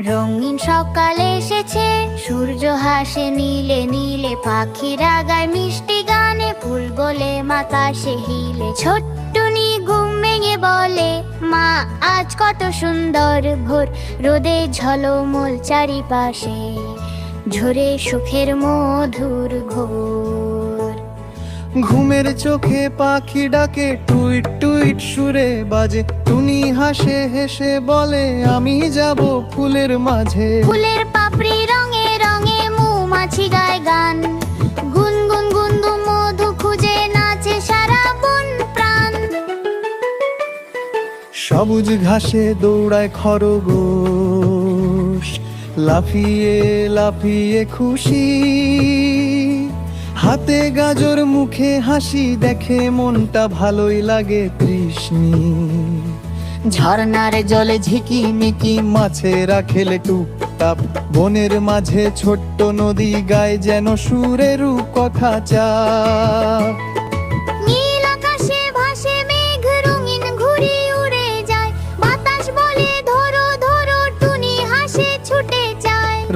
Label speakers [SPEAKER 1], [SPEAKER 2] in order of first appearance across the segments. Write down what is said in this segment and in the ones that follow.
[SPEAKER 1] রঙিন সকাল এসেছে, সূর্য হাসে নীলে নীলে, পাখিরা গায় মিষ্টি গানে, ফুল গোলে মাতাসে হিলে। ছোট্টনি ঘুম ভেঙে বলে, মা, আজ কত সুন্দর ভোর। রোদে ঝলমল চারিপাশে, ঝরে সুখের মধুর ঘোর।
[SPEAKER 2] ঘুমের চোখে পাখি ডাকে টুইট টুইট সুরে বাজে। টুনি হাসে হেসে বলে আমি যাব ফুলের মাঝে।
[SPEAKER 1] ফুলের পাপড়ি রঙে রঙে মৌমাছি গায় গান। গুনগুন গুন্দু মধু খুঁজে নাচে সারা বন প্রাণ।
[SPEAKER 2] সবুজ ঘাসে দৌড়ায় খরগোশ। লাফিয়ে লাফিয়ে খুশি। হাতে গাজর মুখে হাসি দেখে মনটা ভালোই লাগে তৃষ্ণি। ঝর্নার জলে ঝিকি ঝিকিমিকি মাছেরা খেলে টুকটাপ বনের মাঝে ছোট্ট নদী গায় যেন সুরেরু কথা চাপ।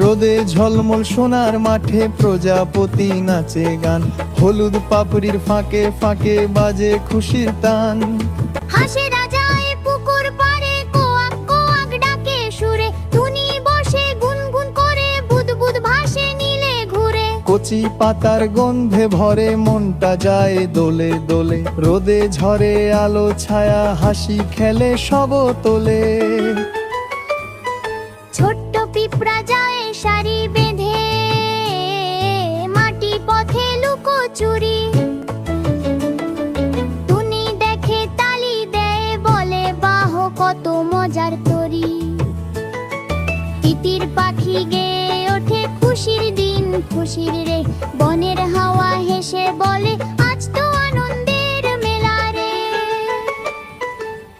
[SPEAKER 2] রোদে ঝলমল সোনার মাঠে প্রজাপতি নাচে গান। হলুদ পাপড়ির ফাঁকে ফাঁকে বাজে খুশির তান।
[SPEAKER 1] হাসে রাজায় পুকুর পাড়ে কোয়াক কোয়াক ডাকে সুরে। টুনি বসে গুনগুন করে বুদবুদ ভাসে নীলে ঘুরে।
[SPEAKER 2] কচি পাতার গন্ধে ভরে মনটা যায় দোলে দোলে। রোদে ঝরে আলো ছায়া হাসি খেলে সব তোলে।
[SPEAKER 1] সারি বেঁধে মাটি পথে লুকো তালি দেয়, বলে, বাহ, কত মজার তরি। পাখি গেয়ে ওঠে খুশির দিন, খুশির রে, বনের হাওয়া হেসে বলে, আজ তো আনন্দের মেলা রে।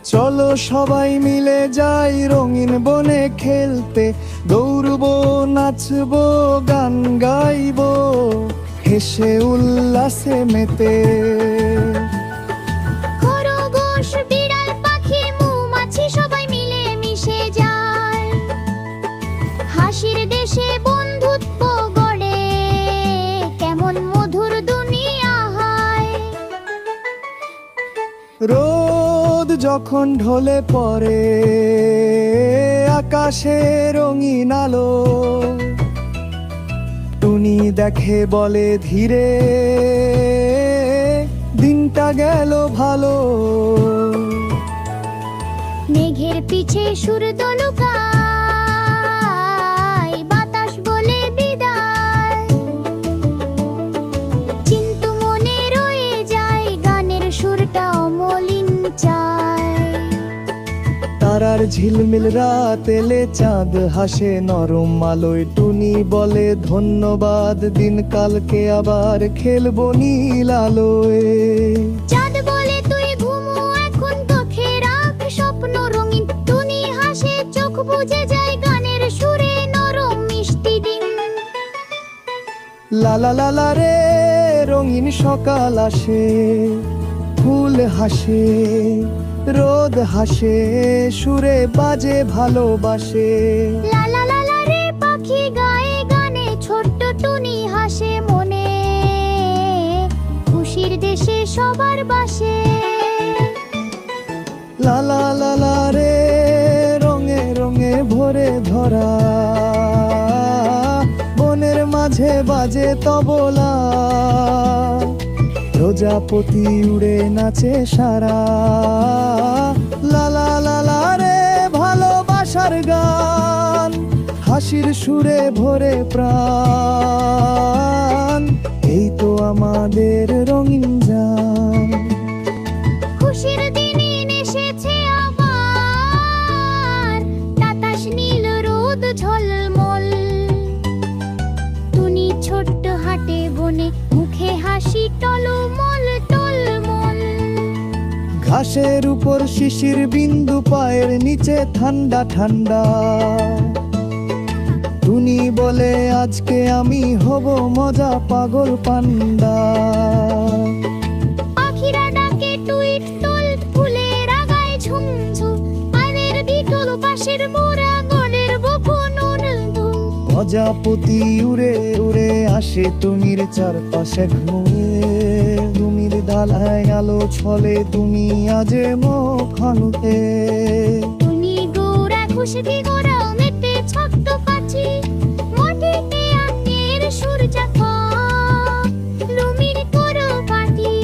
[SPEAKER 2] চলো সবাই মিলে যাই রঙিন বনে খেলতে দৌড়বো নাচবো গান গাইবো হেসে উল্লাসে মেতে।
[SPEAKER 1] হাসির দেশে বন্ধুত্ব গড়ে কেমন মধুর দুনিয়া হয়।
[SPEAKER 2] রোদ যখন ঢলে পড়ে আকাশে রঙিন আলো। টুনি দেখে বলে ধীরে দিনটা গেল ভালো।
[SPEAKER 1] মেঘের পিছে সুর দলুকায়
[SPEAKER 2] তারার ঝিলমিল রাত এলে চাঁদ হাসে নরম আলোয়। টুনি বলে ধন্যবাদ দিন কালকে আবার খেলব নীল আলোয়।
[SPEAKER 1] চাঁদ বলে তুই ঘুমো এখন তোকে রাখ স্বপ্ন রঙিন। টুনি হাসে চোখ বুঝে যায় গানের সুরে নরম মিষ্টি দিন।
[SPEAKER 2] লা লা লা লা রে রঙিন সকাল আসে ফুল হাসে। রোদ হাসে সুরে বাজে ভালোবাসে।
[SPEAKER 1] লা লা লা লা রে পাখি গায়ে গানে ছোট্ট টুনি হাসে মনে। খুশির দেশে সবার বাসে।
[SPEAKER 2] লা লা লা লা রে রঙে রঙে ভরে ধরা। বনের মাঝে বাজে তবলা। প্রজাপতি উড়ে নাচে সারা। লালা লা লা লা রে ভালোবাসার গান, হাসির সুরে ভরে প্রাণ। এই তো আমাদের রঙিন ঘাসের উপর শিশির বিন্দু পায়ের নিচে ঠান্ডা ঠান্ডা। টুনি বলে আজকে আমি হব মজা পাগল পান্ডা।
[SPEAKER 1] পাখিরা ডাকে টুইট তোল ফুলের আগায় ঝুমঝুম। আনের বিটল পাশের মোরা গনের বকুন
[SPEAKER 2] প্রজাপতি উড়ে উড়ে আসে তুমির চারপাশে তুমির ডালায় আলো ছলে তুমি আজে মখানুতে
[SPEAKER 1] টুনি গোরা খুশকি গোরা মেতে মাটিতে আন্নের সুর লুমির করো পাটি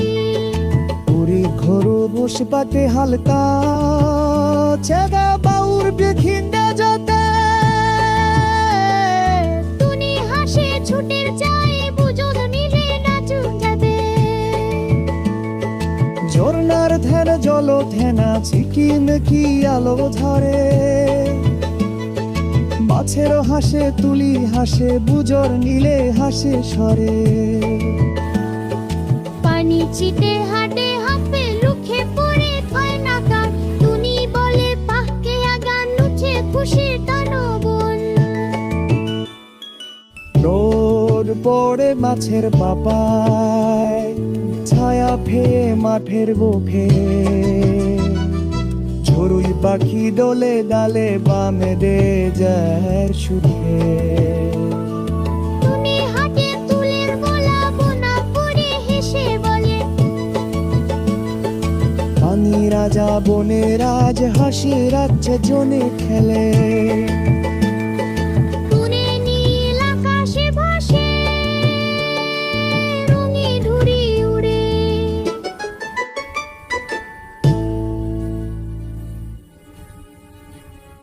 [SPEAKER 2] উড়ি ঘোরো বসে পাতে হালকা চেগা জল ধ্যানা চিকিন কি আলো ধরে মাছের হাসে তুলি হাসে বুজর নীলে হাসে সরে।
[SPEAKER 1] পানি চিটে হাটে হাফে লুখে পড়ে থয় নাকার টুনি বলে পাহকে আগা নুচে খুশি টানবন
[SPEAKER 2] রোদ পড়ে মাছের ফেয়ে মাঠের বুকে। ঝরুই পাখি দোলে ডালে বামে দে যায় সুখে রাজা বনে রাজ হাসি রাজ্যে জনে খেলে।